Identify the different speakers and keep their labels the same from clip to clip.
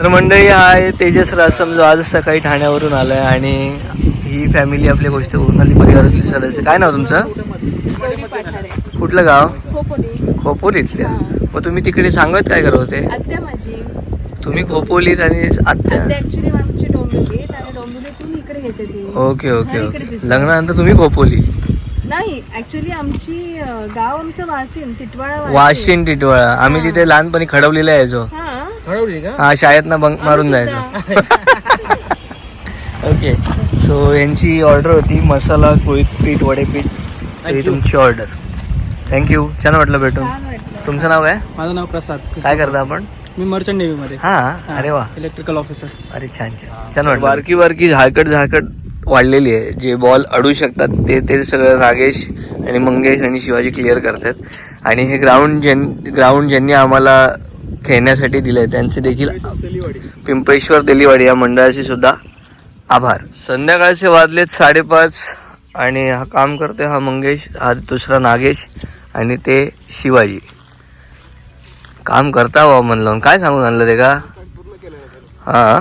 Speaker 1: तर मंडळी हा आहे तेजस रासम जो आज सकाळी ठाण्यावरून आलाय आणि ही फॅमिली आपल्या गोष्ट उन्हाळी परिवारातील सदस्य. काय नाव तुमचं? कुठलं गाव?
Speaker 2: खोपोली.
Speaker 1: खोपोलीतल्या मग तुम्ही तिकडे सांगत काय करत होते? तुम्ही खोपोलीत आणि आत्या. Okay okay okay. लग्नानंतर तुम्ही खोपोली?
Speaker 2: नाही ऍक्च्युली आमची गाव आमचं वासिन टिटवाळा
Speaker 1: वाशिन टिटवाळा. आम्ही तिथे लहानपणी खडवलेला
Speaker 2: हा
Speaker 1: हा शाळेत ना बंक मारून जायचो. ओके सो यांची ऑर्डर होती मसाला कोळी पीठ वडे पीठ So ही तुमची ऑर्डर थँक्यू छान वाटलं भेटून. तुमचं नाव काय?
Speaker 3: माझं नाव प्रसाद.
Speaker 1: काय करता आपण?
Speaker 3: मी मर्चंट नेव्हीमध्ये
Speaker 1: हा अरे वा.
Speaker 3: इलेक्ट्रिकल ऑफिसर
Speaker 1: अरे छान छान. छान वाटलं. बारकी बारकी झाकट झाकट वाढलेली आहे. जे बॉल अडू शकतात ते ते सगळं नागेश आणि मंगेश आणि शिवाजी क्लिअर करतात. आणि हे ग्राउंड ज्यां ग्राउंड ज्यांनी आम्हाला खेळण्यासाठी दिलंय. त्यांचे देखील पिंपळेश्वर देलीवाडी या मंडळाचे सुद्धा आभार. संध्याकाळचे वाजलेत साडेपाच आणि हा काम करते हा मंगेश हा दुसरा नागेश आणि ते शिवाजी. काम करता वा म्हणलं काय सांगून आणलं ते का? हा?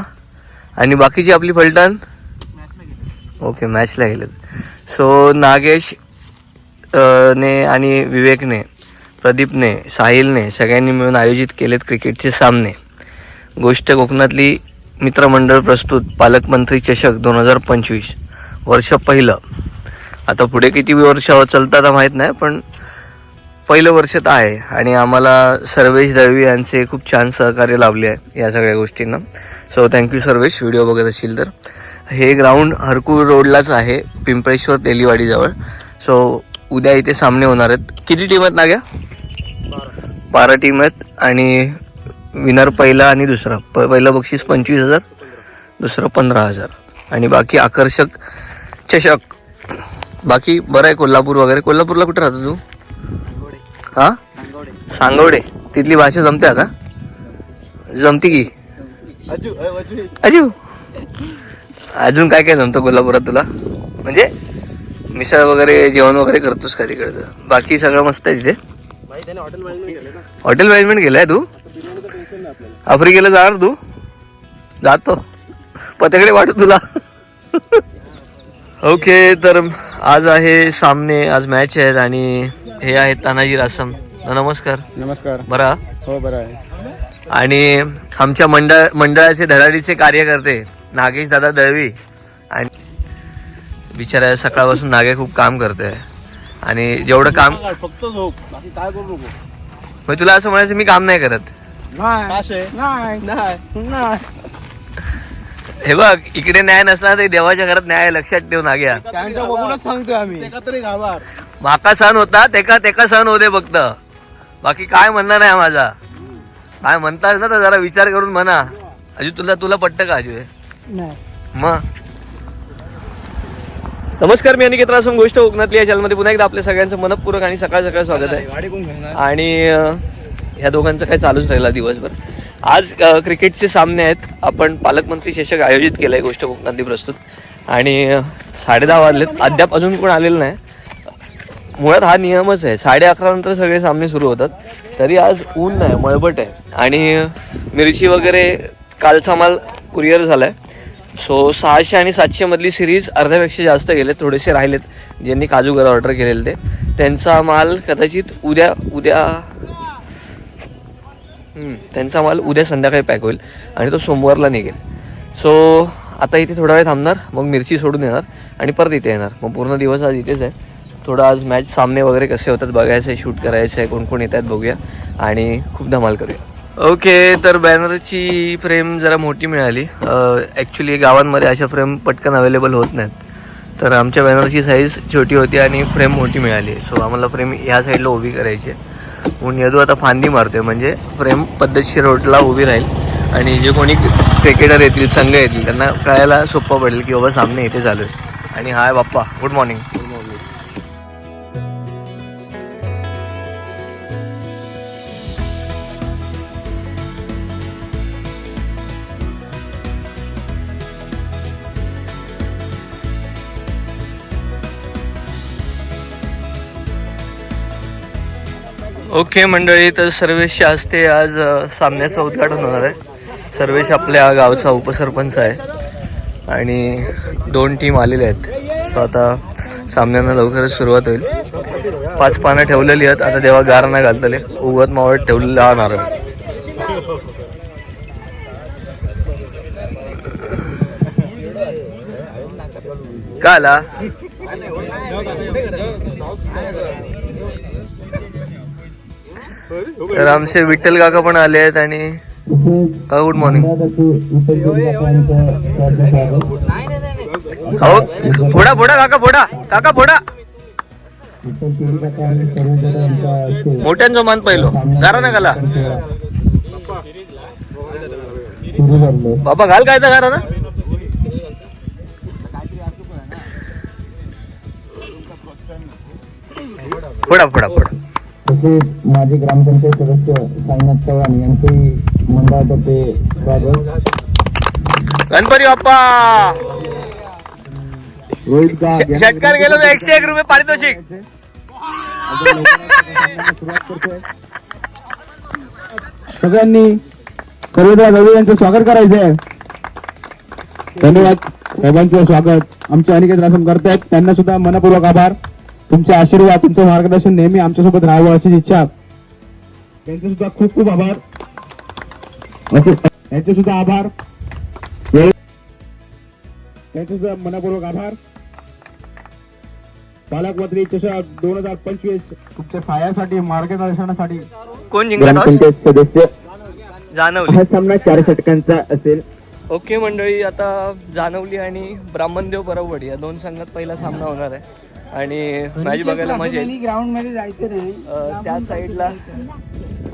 Speaker 1: आणि बाकीची आपली फलटण? ओके मॅचला गेलेत. सो नागेश ने आणि विवेकने प्रदीपने साहिलने सगळ्यांनी मिळून आयोजित केलेत क्रिकेटचे सामने. गोष्ट कोकणातली मित्रमंडळ प्रस्तुत पालकमंत्री चषक दोन हजार पंचवीस वर्ष पहिलं. आता पुढे किती वर्ष चालतात माहीत नाही पण पहिलं वर्ष तर आहे. आणि आम्हाला सर्वेश दळवी यांचे खूप छान सहकार्य लाभले आहे या सगळ्या गोष्टींना. So thank you Sarvesh. व्हिडिओ बघत असेल तर. हे ग्राउंड हरकूर रोडलाच आहे पिंपळेश्वर तेलीवाडीजवळ. सो उद्या इथे सामने होणार आहेत. किती टीम आहेत ना घ्या बारा टीम आहेत आणि विनर पहिला आणि दुसरा. प पहिलं बक्षीस पंचवीस हजार दुसरं पंधरा हजार. आणि बाकी आकर्षक चषक. बाकी बरं आहे कोल्हापूर वगैरे. कोल्हापूरला कुठं राहतो तू? हा? सांगवडे तिथली भाषा जमते आता? जमती की? अजू अजून काय काय जमतं कोल्हापुरात तुला? म्हणजे मिसळ वगैरे जेवण वगैरे करतोस का तिकडचं? बाकी सगळं मस्त आहे तिथे. हॉटेल मॅनेजमेंट केलंय तू? आफ्रिकेला जाणार तू? जातो. पत्याकडे वाटत तुला. ओके तर आज आहे सामने आज मॅच आहेत आणि हे आहेत तानाजी रासम नमस्कार.
Speaker 3: नमस्कार.
Speaker 1: बरा?
Speaker 3: हो बरं आहे.
Speaker 1: आणि आमच्या मंडळ मंडळाचे धडाडीचे कार्यकर्ते नागेश दादा दळवी बिचारा सकाळपासून नागे खूप काम करते आणि जेवढं काम
Speaker 3: फक्त झोप. बाकी काय करू नको.
Speaker 1: मग तुला असं म्हणायचं मी काम नाही करत.
Speaker 3: नाही. नाही. नाही.
Speaker 1: हे बघ इकडे न्याय नसला तरी देवाच्या घरात न्याय आहे, लक्षात ठेव नाग्या.
Speaker 3: त्यांच्या बघूनच सांगतोय आम्ही.
Speaker 1: माका सण होता तेका तेका सण होते फक्त. बाकी काय म्हणणं नाही माझा? काय म्हणतास ना तर जरा विचार करून म्हणा. अजून तुला तुला पट्ट का अजू
Speaker 3: नाही.
Speaker 1: मग? नमस्कार मी अनिकेत रासम गोष्ट कोकणातली या चॅनलमध्ये पुन्हा एकदा आपल्या सगळ्यांचं मनपूर्वक आणि सकाळ सकाळ स्वागत आहे. आणि ह्या दोघांचं काय चालूच राहिला दिवसभर. आज क्रिकेटचे सामने आहेत. आपण पालकमंत्री चषक आयोजित केलंय गोष्ट कोकणातली प्रस्तुत. आणि अं, साडेदहा वाजलेत. अद्याप अजून कोण आलेलं नाही. मुळात हा नियमच आहे. साडे अकरा नंतर सगळे सामने सुरू होतात. तरी आज ऊन नाही मळबट आहे. आणि मिरची वगैरे कालचा माल कुरिअर झालाय. सो सहाशे आणि सातशे मधली सिरीज अर्ध्यापेक्षा जास्त गेले थोडेसे राहिलेत. ज्यांनी काजू गर ऑर्डर केलेले ते. त्यांचा माल कदाचित उद्या उद्या त्यांचा माल उद्या संध्याकाळी पॅक होईल आणि तो सोमवारला निघेल. सो आता इथे थोडा वेळ थांबणार मग मिरची सोडून येणार आणि परत इथे येणार. मग पूर्ण दिवस आज इथेच आहे. थोडं आज मॅच सामने वगैरे कसे होतात बघायचं आहे शूट करायचं आहे कोण कोण येत आहेत बघूया. आणि खूप धमाल करूया. ओके तर बॅनरची फ्रेम जरा मोठी मिळाली. ॲक्च्युली गावांमध्ये अशा फ्रेम पटकन अवेलेबल होत नाहीत. तर आमच्या बॅनरची साईज छोटी होती आणि फ्रेम मोठी मिळाली. सो आम्हाला फ्रेम ह्या साईडला उभी करायची आहे. म्हणून यदू आता फांदी मारतोय. म्हणजे फ्रेम पद्धतशीर रोडला उभी राहील. आणि जे कोणी क्रिकेटर येतील संघ येतील त्यांना कळायला सोपं पडेल की बाबा सामने इथे चालू आहे. आणि hi Bappa good morning okay मंडळी तर सर्वेश असते आज सामन्याचं उद्घाटन होणार आहे. सर्वेश आपल्या गावचा उपसरपंच आहे. आणि दोन टीम आलेल्या आहेत. सो आता सामन्यांना लवकरच सुरुवात होईल. पाच पानं ठेवलेली आहेत. आता तेव्हा गार नाही घालतले. उगत मावळत ठेवलेलं हा नारळ का आला? तर आमचे विठ्ठल काका पण आले आहेत आणि का गुड मॉर्निंग हो फोडा फोडा काका फोडा काका फोडा. मोठ्यांचा मान पहिलो. गारा ना गाला. बाबा घाल काय तर गारा ना. फोडा फोडा फोडा.
Speaker 4: तसेच माजी ग्रामपंचायत सदस्य साईनाथ चव्हाण यांचेही मंडळातर्फे स्वागत.
Speaker 1: गणपती बाप्पा!
Speaker 4: रोहित गा
Speaker 1: ष- षटकार गेलो तर एकशे एक रुपये पारितोषिक.
Speaker 4: सगळ्यांनी सर्वदा रवी यांचं स्वागत करायचं आहे धन्यवाद साहेबांचं स्वागत. आमचे अनिकेत रासम करतायत त्यांना सुद्धा मनपूर्वक आभार. तुमचे आशीर्वाद तुमचं मार्गदर्शन नेहमी आमच्यासोबत राहावं अशी इच्छा. त्यांचे सुद्धा खूप खूप आभार. असे- यांचे सुद्धा आभार. त्यांचे सुद्धा मनपूर्वक आभार. पालकमंत्री चषक दोन हजार पंचवीस. तुमच्या सहाय्यासाठी मार्गदर्शनासाठी.
Speaker 1: कोण जिंकला
Speaker 4: ग्रामपंचायत सदस्य.
Speaker 1: जाणवली
Speaker 4: हा सामना चार षटकांचा असेल.
Speaker 1: ओके मंडळी आता जाणवली आणि ब्राह्मणदेव परवडी या दोन संघात पहिला सामना होणार आहे. आणि मॅच बघायला मजा येईल.
Speaker 3: ग्राउंडमध्ये जायचं नाही.
Speaker 1: त्या साईडला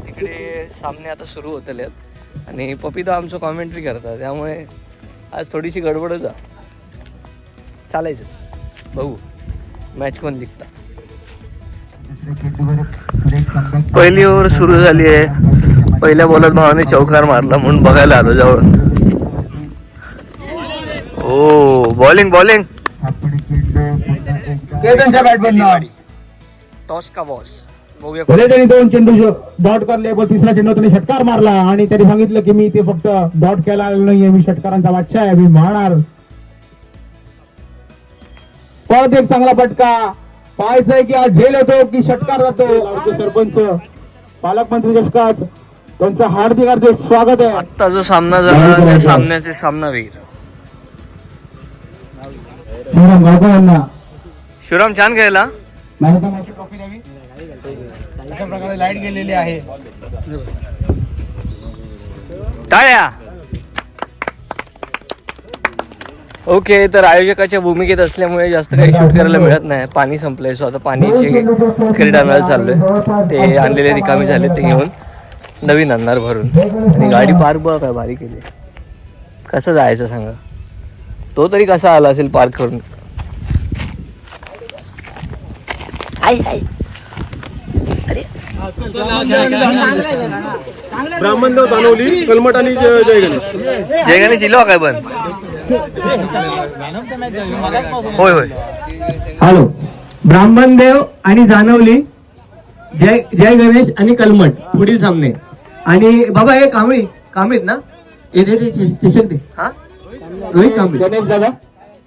Speaker 1: तिकडे सामने आता सुरू होतले आहेत. आणि पपिता आमचं कॉमेंट्री करतात. त्यामुळे आज थोडीशी गडबडच चालायचं. बघू. मॅच कोण जिंकता? पहिली ओव्हर सुरू झाली आहे. पहिल्या बॉलात भावाने चौकार मारला म्हणून बघायला आलो जवळ ओ बॉलिंग बॉलिंग
Speaker 4: केतनच्या बॅटमॅन
Speaker 1: टॉस का बॉस
Speaker 4: भले त्यांनी दोन चेंडू डॉट करले पण तिसरा चेंडू त्यांनी षटकार मारला. आणि त्यांनी सांगितलं की मी ते फक्त डॉट केला नाहीये मी षटकारांचा बादशाह आहे मी मारणार. परत एक चांगला फटका. पाहायचंय की आज झेल येतो की षटकार जातो. आमचे सरपंच. पालकमंत्री चषकात त्यांचं हार्दिक हार्दिक स्वागत आहे.
Speaker 1: आत्ता जो सामना झाला त्या सामन्याचे सामनावीर.
Speaker 4: गावकर यांना
Speaker 1: शिवराम छान खेळला.
Speaker 5: अशा प्रकारे लाइट गेलेली आहे.
Speaker 1: टाळ्या. ओके तर आयोजकाच्या भूमिकेत असल्यामुळे जास्त काही शूट करायला मिळत नाही. पाणी संपलंय सो आता पाणीचे क्रीडा आणायला चाललोय ते आणलेले रिकामे झाले ते घेऊन नवीन आणणार भरून. आणि गाडी पार्क बघ काय भारी केली. कसं जायचं सांगा. तो तरी कसा आला असेल पार्क करून? आई आई.
Speaker 5: ब्राह्मणदेव जाणवली कलमट आणि जय जय गणेश.
Speaker 1: जय गणेश इलो काय पण. होय होय.
Speaker 4: हॅलो.
Speaker 6: ब्राह्मणदेव आणि जाणवली जय जय गणेश आणि कलमट पुढील सामने. आणि बाबा हे कांबळी कांबळीत ना? येते ते चषक दे
Speaker 1: हा?
Speaker 6: रोहित कांबळी.
Speaker 4: गणेश दादा.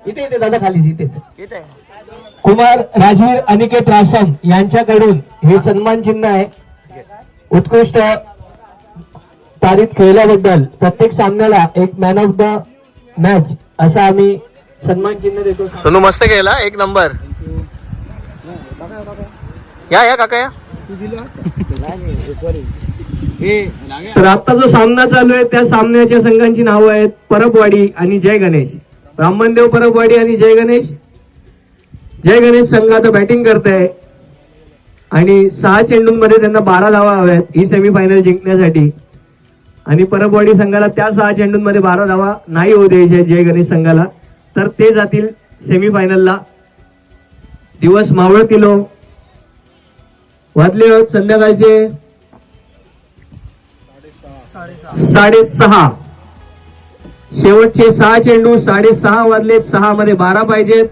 Speaker 4: इथे इथे दादा खाली इथेच.
Speaker 1: येत आहे
Speaker 6: कुमार राजवीर अनिकेत रासम यांच्याकडून हे सन्मान चिन्ह आहे. उत्कृष्ट तारीख खेळल्याबद्दल प्रत्येक सामन्याला एक मॅन ऑफ द मॅच असा आम्ही सन्मान चिन्ह देतो.
Speaker 1: सोनू मस्त केला एक नंबर. या या काका या.
Speaker 6: तर आता जो सामना चालू आहे त्या सामन्याच्या संघांची नावं आहेत परबवाडी आणि जय गणेश. ब्राह्मणदेव परबवाडी आणि जय गणेश. जय गणेश संघ आता बॅटिंग करत आहे आणि सहा चेंडूंमध्ये त्यांना बारा धावा हव्यात ही सेमीफायनल जिंकण्यासाठी. आणि परबवाडी संघाला त्या सहा चेंडूंमध्ये बारा धावा नाही होऊ द्यायच्या जय गणेश संघाला. तर ते जातील सेमीफायनलला दिवस मावळ किलो. वाजले आहोत संध्याकाळचे. साडेसहा. शेवटचे सहा चेंडू साडेसहा वाजलेत. सहा मध्ये बारा पाहिजेत.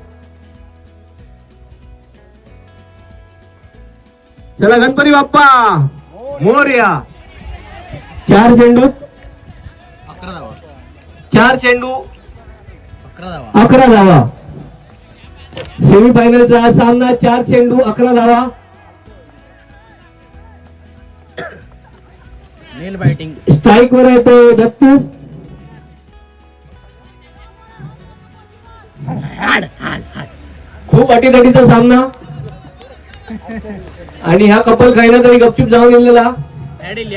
Speaker 6: चला गणपती बाप्पा. मोर्या. चार चेंडू. चार चेंडू. अकरा धावा. सेमीफायनलचा हा सामना चार चेंडू अकरा धावा.
Speaker 3: नेल
Speaker 6: स्ट्राईक वर आहे तो दत्तू. खूप अटीतटीचा सामना. आणि हा कपल काही ना तरी गपचूप जाऊन
Speaker 3: ऍडिल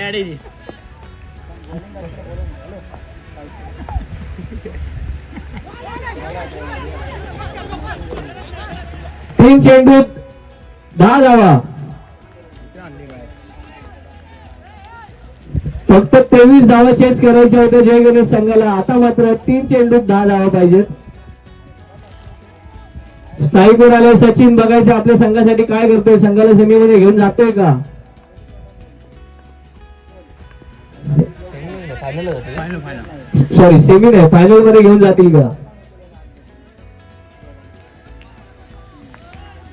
Speaker 6: तीन चेंडू दहा धावा. फक्त तेवीस धावा चेस करायच्या होत्या जय गणेश संघाला. आता मात्र तीन चेंडूत दहा धावा पाहिजेत. स्ट्राईक वर आले सचिन बघायचे आपल्या संघासाठी काय करतोय? संघाला सेमीमध्ये घेऊन जातोय का? सॉरी सेमी नाही फायनलमध्ये घेऊन जातील का?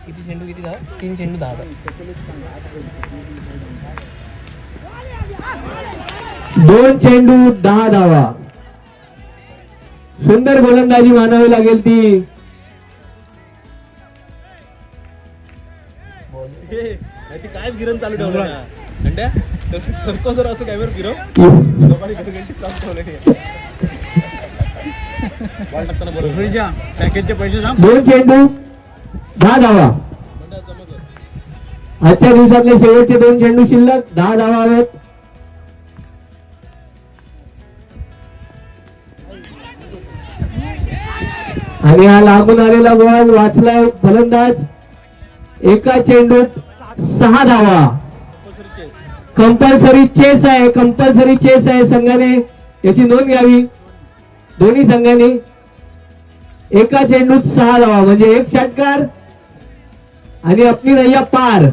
Speaker 3: किती चेंडू किती दहा तीन चेंडू दहा
Speaker 6: दोन चेंडू दहा धावा. सुंदर गोलंदाजी मानावी लागेल ती.
Speaker 3: काय गिरण चालू ठेवलं ना? अंड्या? सरको जर असं काय फिरव. लोकांनी घरी घंटी चालू ठेवले बॉल टाकताना बरोबर पॅकेजचे पैसे सांग.
Speaker 6: दोन चेंडू दहा धावा. आजच्या दिवसातले शेवटचे दोन चेंडू शिल्लक दहा धावा हवेत आणि हा लागून आलेला बॉल वाचलाय फलंदाज. एका चेंडूत सहा धावा. कंपल्सरी चेस आहे कंपल्सरी चेस आहे संघाने. याची नोंद घ्यावी. दोन्ही संघाने एका चेंडूत सहा धावा म्हणजे एक षटकार आणि आपली नैया पार.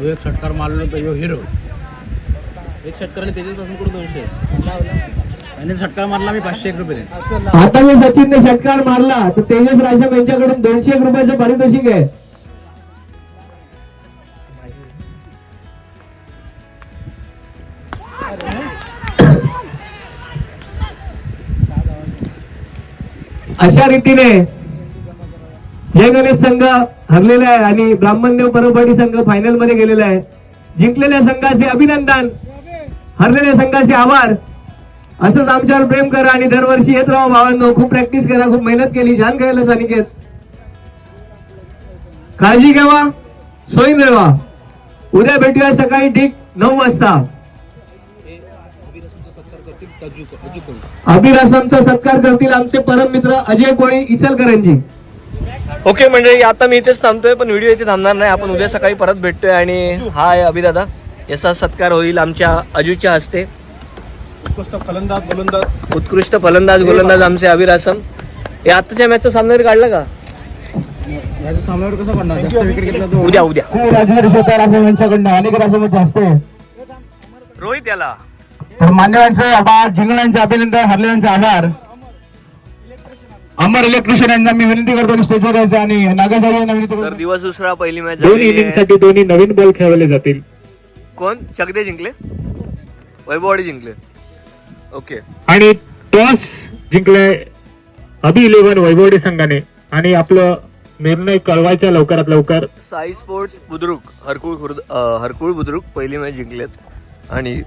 Speaker 3: एक षटकार मारलो तर हिरो. एक षटकार त्याच्यापासून कुठं दोनशे त्याने षटकार मारला मी पाचशे एक रुपये देईन.
Speaker 6: आता मी सचिनने षटकार मारला तर तेजस राशम यांच्याकडून दोनशे एक रुपयाचं पारितोषिक आहे. अशा रीतीने जय गणेश संघ हरलेला आहे आणि ब्राह्मणदेव परबडी संघ फायनलमध्ये गेलेला आहे. जिंकलेल्या संघाचे अभिनंदन हरलेल्या संघाचे आभार. असंच आमच्यावर प्रेम करा आणि दरवर्षी येत राहा भावांनो. खूप प्रॅक्टिस करा खूप मेहनत केली छान खेळलं अनिकेत काळजी घ्यावा सोयी मिळवा उद्या भेटूया सकाळी ठीक नऊ वाजता. अभिरासांचा सत्कार करतील आमचे परम मित्र अजय कोळी इचलकरंजी.
Speaker 1: ओके मंडळी आता मी इथेच थांबतोय पण व्हिडिओ इथे थांबणार नाही. आपण उद्या सकाळी परत भेटतोय आणि हा आहे अभिदादा. याचा सत्कार होईल आमच्या अजूच्या हस्ते.
Speaker 3: उत्कृष्ट फलंदाज गोलंदाज.
Speaker 1: उत्कृष्ट फलंदाज गोलंदाज आमचे अभिरासम हे आताच्या मॅचचा सामना वगैरे काढला का?
Speaker 3: सामन्यावर कसं पडणार? जास्त विकेट घेतला तो.
Speaker 1: उद्या उद्या.
Speaker 7: राजवीर स्वतः रासम यांच्याकडनं अनेक रासमच असते
Speaker 1: रोहित याला.
Speaker 7: तर मान्यवांचे आभार जिंकण्याचे अभिनंदन हरलेल्यांचे आभार. अमर इलेक्ट्रिशियन यांना मी विनंती करतो स्टेजवर यायचं आणि नागाजाऊ यांना विनंती
Speaker 1: तर
Speaker 7: करतो
Speaker 1: दिवस दुसरा पहिली मॅच
Speaker 7: दोन इनिंगसाठी दोन्ही नवीन बॉल खेळवले जातील.
Speaker 1: कोण? चकदे जिंकले? वैभववाडी जिंकले. ओके.
Speaker 7: आणि टॉस जिंकले अभि इलेव्हन वैभवडी संघाने आणि आपलं निर्णय कळवायचा लवकरात लवकर.
Speaker 1: साई स्पोर्ट्स बुद्रुक हरकुळ खुर्द अं, हरकुळ बुद्रुक पहिली मॅच जिंकलेत. आणि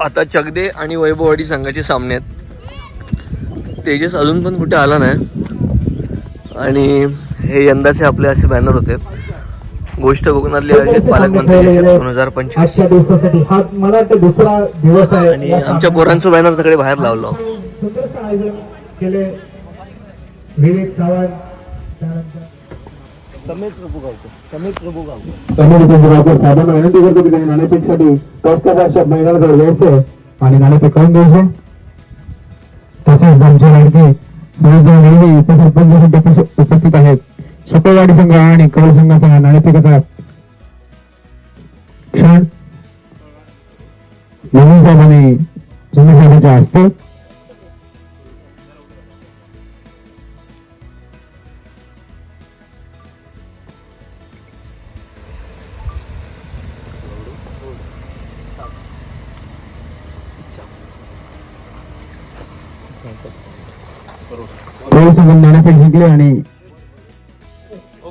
Speaker 1: आता चगदे आणि वैभववाडी संघाचे सामने आहेत. तेजस अजून पण कुठे आला नाही. आणि हे यंदाचे आपले असे बॅनर होते. गोष्ट कोकणातले आयोजित पालकमंत्री दोन हजार पंचवीस
Speaker 6: आजच्या दिवसासाठी हा मला वाटतं दुसरा दिवस आहे.
Speaker 1: आणि आमच्या पोरांचं बॅनर सगळे बाहेर लावलं.
Speaker 6: सुंदरसं आयोजन केले विवेक सावंत त्यानंतर समीर कुंभगावकर साहेबांना विनंती करतो की त्यांनी नाणेफेकसाठी टॉस करण्याच्या मैदानाजवळ यायचंय आणि नाणेफेक करून द्यायचे तसेच आमच्या लाडके सहजदेव नेहमी उपसरपंच उपस्थित- उपस्थित आहेत. सुपेवाडी संघ आणि कळ संघाचा नाणेफेकाचा क्षण. नवीन साहेबांनी चंद्रसाहेबांच्या हस्ते.
Speaker 7: संघ नाणेफेक जिंकले आणि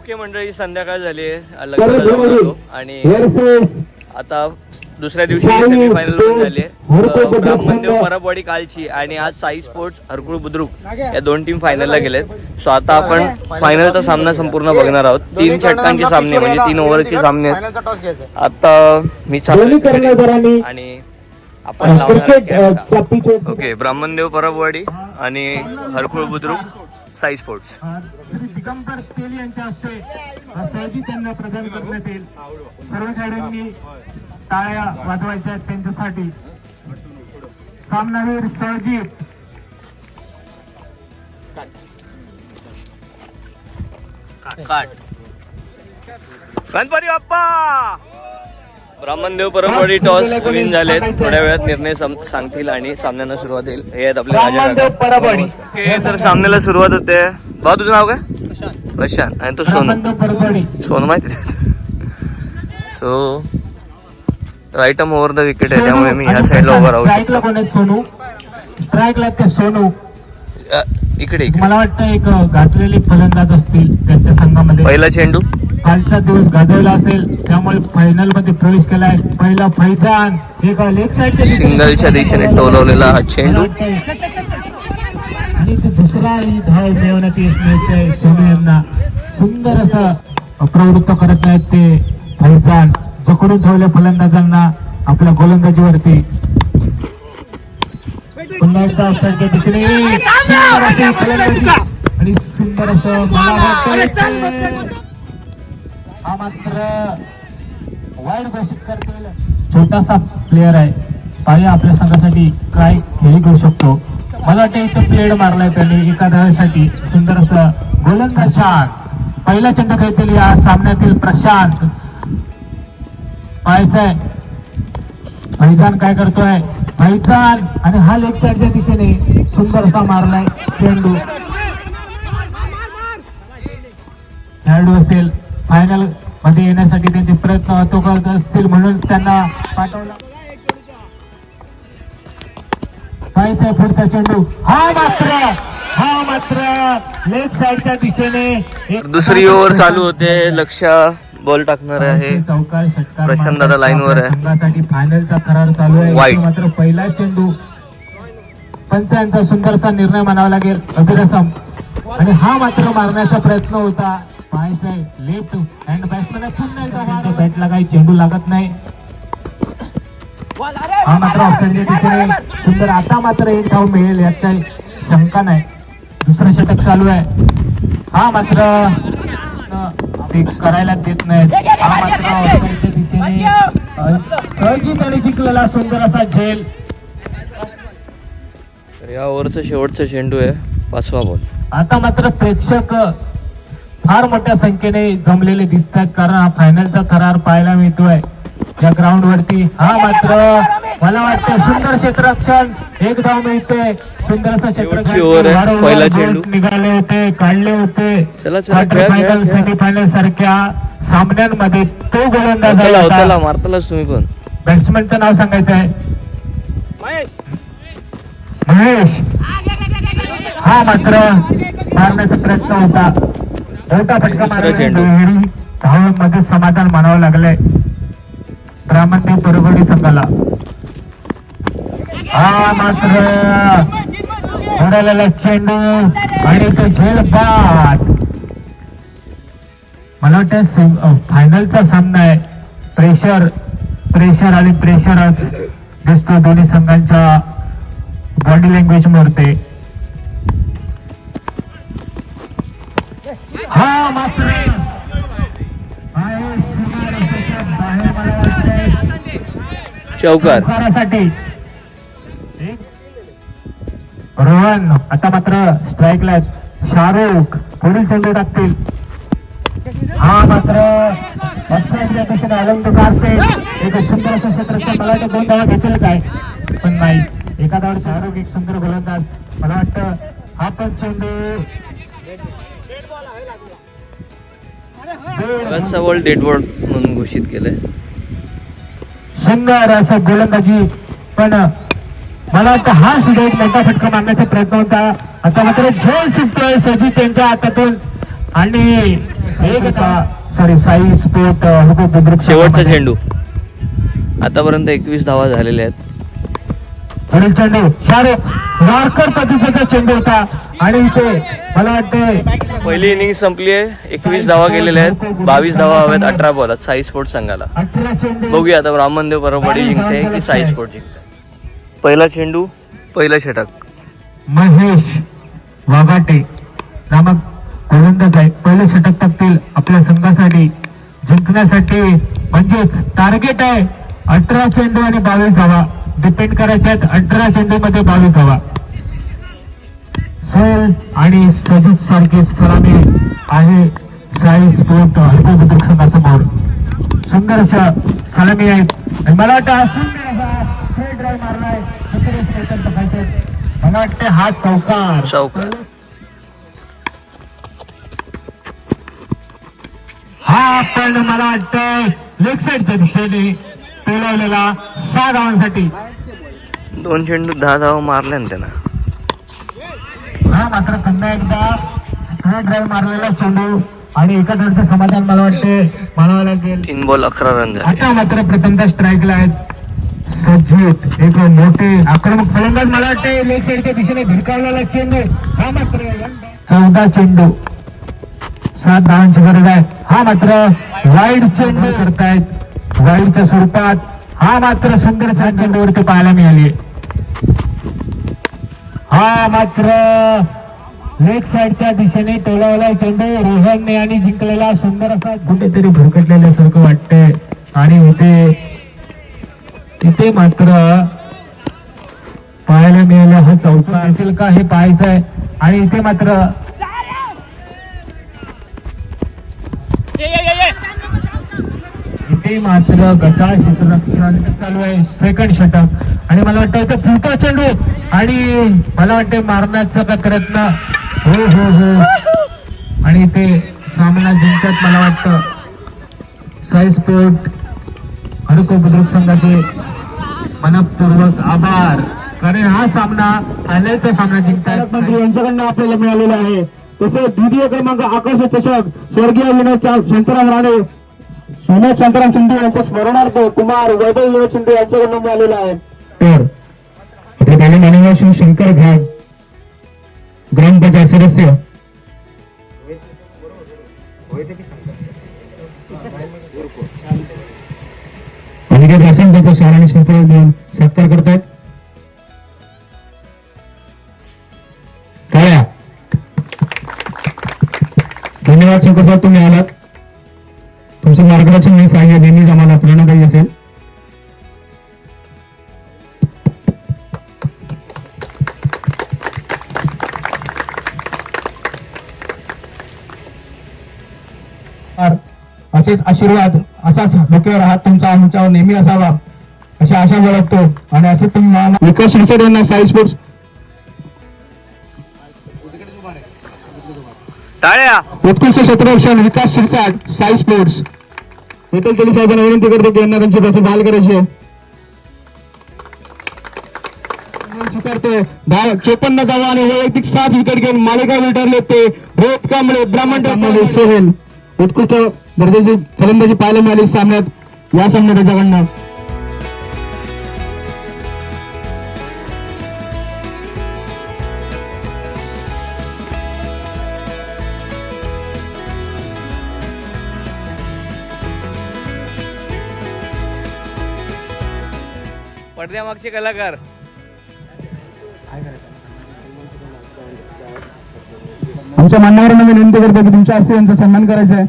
Speaker 1: ओके मंडळी संध्याकाळ झाली आहे. आणि आता दुसऱ्या दिवशी सेमीफायनल पण झाली आहे. ब्राह्मणदेव. परबवाडी कालची आणि आज साई स्पोर्ट्स हरकुळ बुद्रुक या दोन टीम फायनलला गेलेत. सो आता आपण फायनलचा सामना संपूर्ण बघणार आहोत. तीन षटकांचे सामने म्हणजे तीन ओव्हरचे सामने आहेत. आता मी चालू आणि आपण लावणार ओके ब्राह्मणदेव परबवाडी आणि हरकुळ बुद्रुक. साई स्पोर्ट्स.
Speaker 7: श्री दिगंबर तेल यांच्या हस्ते हा सहजी त्यांना प्रदान करण्यात येईल. सर्व खेळाडूंनी टाळ्या वाजवायच्या आहेत त्यांच्यासाठी. सामनावीर सहजी
Speaker 1: काट. गणपती बाप्पा! ब्राह्मणदेव परमवाडी टॉस विन झाले थोड्या वेळात निर्णय सांगतील आणि सामन्यांना सुरुवात होईल. हे आहेत आपले तर सामन्याला सुरुवात होते. भाऊ तुझं नाव काय? प्रशांत. आणि तो सोनू? सोनू माहिती so right arm over the wicket आहे. त्यामुळे मी ह्या साईडला उभा राहू
Speaker 7: स्ट्राईकला कोण आहे सोनू? स्ट्राईकला ते सोनू.
Speaker 1: शकतो. इकडे इकडे.
Speaker 7: मला वाटतं एक गाजलेले फलंदाज असतील त्यांच्या संघामध्ये.
Speaker 1: पहिला चेंडू?
Speaker 7: कालचा दिवस गाजवला असेल त्यामुळे फायनलमध्ये प्रवेश केलाय. पहिला फैजान एक लेग साईडच्या
Speaker 1: सिंगलच्या दिशेने टोलवलेला हा चेंडू.
Speaker 7: आणि ते दुसराही धाव मिळवण्यात यश मिळते सोनू यांना सुंदर असं प्रवृत्त करत आहेत ते फैजान. जखडून ठेवले फलंदाजांना आपल्या गोलंदाजीवरती. पुन्हा एकदा दिशेने. फलंदाजी. आणि सुंदर असं मला वाटतं हा मात्र वाईट घोषित करतील छोटासा प्लेअर आहे. पाहिजे आपल्या संघासाठी काय खेळी करू शकतो. मला वाटतं इथं प्लेड मारलाय त्याने एका धावेसाठी. सुंदर असं गोलंदाज शांत पहिला चेंडू खेळतील या सामन्यातील प्रशांत. पाहायचंय. फैजान काय करतोय? फैजान आणि हा लेग साईडच्या दिशेने सुंदर असा मारलाय चेंडू. खेळाडू असेल फायनलमध्ये येण्यासाठी त्यांचे प्रयत्न तो करत असतील म्हणून त्यांना पाठवला. पाहायचंय पुढचा चेंडू? हा मात्र हा मात्र. लेग साईडच्या दिशेने
Speaker 1: दुसरी ओव्हर चालू होते. लक्ष बॉल टाकणार आहे. प्रशांत दादा line वर आहे.
Speaker 7: फायनलचा करार चालू आहे. इथे मात्र पहिला चेंडू पंचांचा सुंदरसा निर्णय मानावा लागेल. अभिरसम आणि हा मात्र मारण्याचा प्रयत्न होता. लेफ्ट हँड बॅट्समॅन पुन्हा एकदा बॅटला काही चेंडू लागत नाही. हा मात्र ऑप्शनच्या दिशेने सुंदर. आता मात्र एक धाव मिळेल यात काही शंका नाही. दुसरं षटक चालू आहे. हा मात्र ते करायला देत नाहीत. हा मात्र ऑप्शनच्या दिशेने सहजी त्याने जिंकलेला सुंदर असा झेल.
Speaker 1: तर या ओव्हरचा शेवटचा चेंडू आहे पाचवा बॉल
Speaker 7: आता मात्र प्रेक्षक फार मोठ्या संख्येने जमलेले दिसत आहेत कारण हा फायनलचा थरार पाहायला मिळतोय. या ग्राउंड वरती हा मात्र मला वाटतं सुंदर क्षेत्ररक्षण एक धाव मिळते सुंदर असं. निघाले होते काढले होते. Quarter final. सेमीफायनल सारख्या सामन्यांमध्ये तो गोलंदाज.
Speaker 1: मारतालाच तुम्ही पण.
Speaker 7: बॅट्समॅनचं नाव सांगायचं आहे महेश. हा मात्र मारण्याचा प्रयत्न होता. मोठा फटका धावांमध्ये समाधान मानावं लागलंय. ब्राह्मणदेव परभणी संघाला. हा मात्र उडालेला चेंडू आणि तो झेल बाद मला वाटतं फायनलचा सामना आहे. प्रेशर प्रेशर आणि प्रेशरच दिसतो दोन्ही संघांच्या बॉडी लँग्वेज वरते
Speaker 1: चौकार
Speaker 7: रोहन आता मात्र स्ट्राईकला शाहरुख पुढील चेंडू टाकतील. हा मात्र आनंद काढते. एक सुंदर असं क्षेत्राचं मला वाटतं दोन धावा घेतील काय पण नाही. एका धावावर शाहरुख एक सुंदर गोलंदाज. मला वाटतं हा पण चेंडू
Speaker 1: डेड बॉल म्हणून घोषित केलंय.
Speaker 7: सुंदर असं गोलंदाजी. पण मला वाटतं हा सुद्धा एक मोठा फटका मारण्याचा प्रयत्न होता. आता मात्र झोन सुटतोय सजित त्यांच्या हातातून. आणि एक सॉरी साई स्पोर्ट बुद्रुक
Speaker 1: शेवटचा चेंडू आतापर्यंत एकवीस धावा झालेल्या आहेत.
Speaker 7: पुढील चेंडू शाहरुख वारकर पद्धतीचा चेंडू होता आणि इथे मला वाटते
Speaker 1: पहिली इनिंग संपली आहे. एकवीस धावा गेलेल्या आहेत. बावीस धावा हव्यात अठरा बॉलात साई स्पोर्ट्स संघाला. बघूया आता ब्राह्मणदेव परबडी जिंकते की साई स्पोर्ट जिंकते. पहिला चेंडू पहिलं षटक.
Speaker 7: महेश वाघाटे. नामक गोलंदाज आहे पहिले षटक टाकतील आपल्या संघासाठी. जिंकण्यासाठी म्हणजेच टार्गेट आहे. अठरा चेंडू आणि बावीस धावा. डिपेंड करायचे आहेत अठरा चेंडू मध्ये बावीस धावा. सोल आणि सजित सारखी सलामी आहे साई स्पोर्ट हरको बुद्रुक संघासमोर. सुंदर अशा सलामी आहेत आणि मला वाटतं हा सुंदर मारलाय. मला वाटते हा चौकार.
Speaker 1: चौकार.
Speaker 7: हा पण मला वाटतं लेग साईडच्या दिशेने पेलवलेला सहा धावांसाठी
Speaker 1: दोन चेंडू दहा धावा मारल्या ना त्यानं.
Speaker 7: हा मात्र पुन्हा एकदा ड्राईव्ह मारलेला चेंडू आणि एका धडचं समाधान मला वाटते. लागेल.
Speaker 1: तीन बॉल अकरा रन झाले.
Speaker 7: आता मात्र प्रथमतः स्ट्राईकला आहेत सज्जित. एक मोठे आक्रमक फलंदाज मला वाटते. लेग साईडच्या दिशेने भिरकावलेला चेंडू. हा मात्र चौदा चेंडू. सात धावांची गरज आहे. हा मात्र वाईड चेंडू. करतायत. वाईडच्या स्वरूपात हा मात्र सुंदर छान चेंडूवरती पाहायला मिळाली. हा मात्र लेग साईडच्या दिशेने टोलावला चेंडू. रोहनने आणि जिंकलेला सुंदर असा कुठेतरी भुरकटलेल्यासारखं वाटतंय. आणि होते तिथे मात्र पाहायला मिळालं हा चौथा. असेल का हे पाहायचं आहे आणि इथे मात्र इथे मात्र गटाळ क्षेत्ररक्षण चालू आहे. सेकंड षटक. आणि मला वाटतं इथे फुलका चेंडू आणि मला वाटते मारण्याचा का प्रयत्न. हो हो हो. आणि इथे सामना जिंकत मला वाटतं साई स्पोर्ट हरको बुद्रुक संघाचे मनपूर्वक आभार. कारण हा सामना फायनलचा सामना जिंकतात
Speaker 4: मंत्री यांच्याकडनं आपल्याला मिळालेला आहे. तसेच द्वितीय क्रमांक आकर्ष चषक स्वर्गीय विनोद शांताराम राणे विनोद शांताराम शिंदे यांच्या स्मरणार्थ कुमार वैभव विनोद शिंदे यांच्याकडनं मिळालेला आहे.
Speaker 7: तर आपले पहिले माननीय श्री शंकर घाट ग्रामपंचायत सदस्य. अनिकेत रासन त्यांचा शाळाने आणि देऊन सत्कार करतायत. टाळ्या. धन्यवाद शंकर साहेब तुम्ही आलात. तुमचं मार्गदर्शन मी सांगितलं नेहमीच आम्हाला प्रेरणादायी असेल. असेच आशीर्वाद असाच डोक्यावर हात तुमचा आमच्यावर नेहमी असावा अशा आशा बाळगतो आणि असे तुम्ही
Speaker 4: विकास शिरसाट यांना साई स्पोर्ट्स
Speaker 1: टाळ्या.
Speaker 4: उत्कृष्ट क्षेत्ररक्षण विकास शिरसाट साई स्पोर्ट्स विठ्ठल तरी साहेबांना विनंती करतो की यांना त्यांची पासून बहाल करायची. चोपन्न धावा आणि वैयक्तिक सात विकेट घेऊन मालिका उलटरले ते रोहित कांबळे ब्राह्मण सोहेल उत्कृष्ट दर्जाची फलंदाजी पाहायला मिळाली सामन्यात. या सामन्यात त्याच्याकडनं
Speaker 1: पडद्यामागचे कलाकार.
Speaker 4: आमच्या मान्यवरांना विनंती करतो की तुमच्या हस्ते यांचा सन्मान करायचा आहे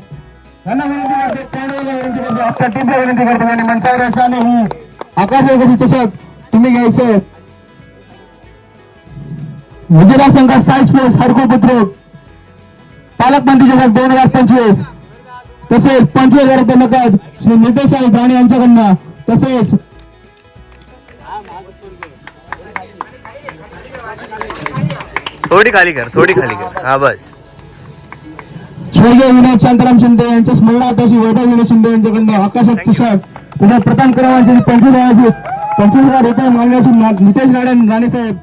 Speaker 4: त्यांना विनंती करतो पॅनलला विनंती करतो आपल्या टीमला विनंती करतो आणि मंचावर यायचं आणि ही. आकाश एकशी चषक तुम्ही घ्यायचंय विजया संघात साई स्पोर्ट्स हरको पुत्र पालकमंत्री चषक दोन हजार पंचवीस. तसेच पंचवीस हजार रुपये नकद. श्री नितेश साहेब राणे यांच्याकडनं. तसेच
Speaker 1: थोडी खाली कर थोडी खाली कर. हा बस.
Speaker 4: स्वर्गीय विनोद शांताराम शिंदे यांच्या स्मरणार्थ अशी वैभव विनोद शिंदे यांच्याकडनं आकाशात चषक तसंच प्रथम क्रमांकाची पंचवीस वयाची पंचवीस हजार रुपये मागण्यासून नितेश राणे राणे साहेब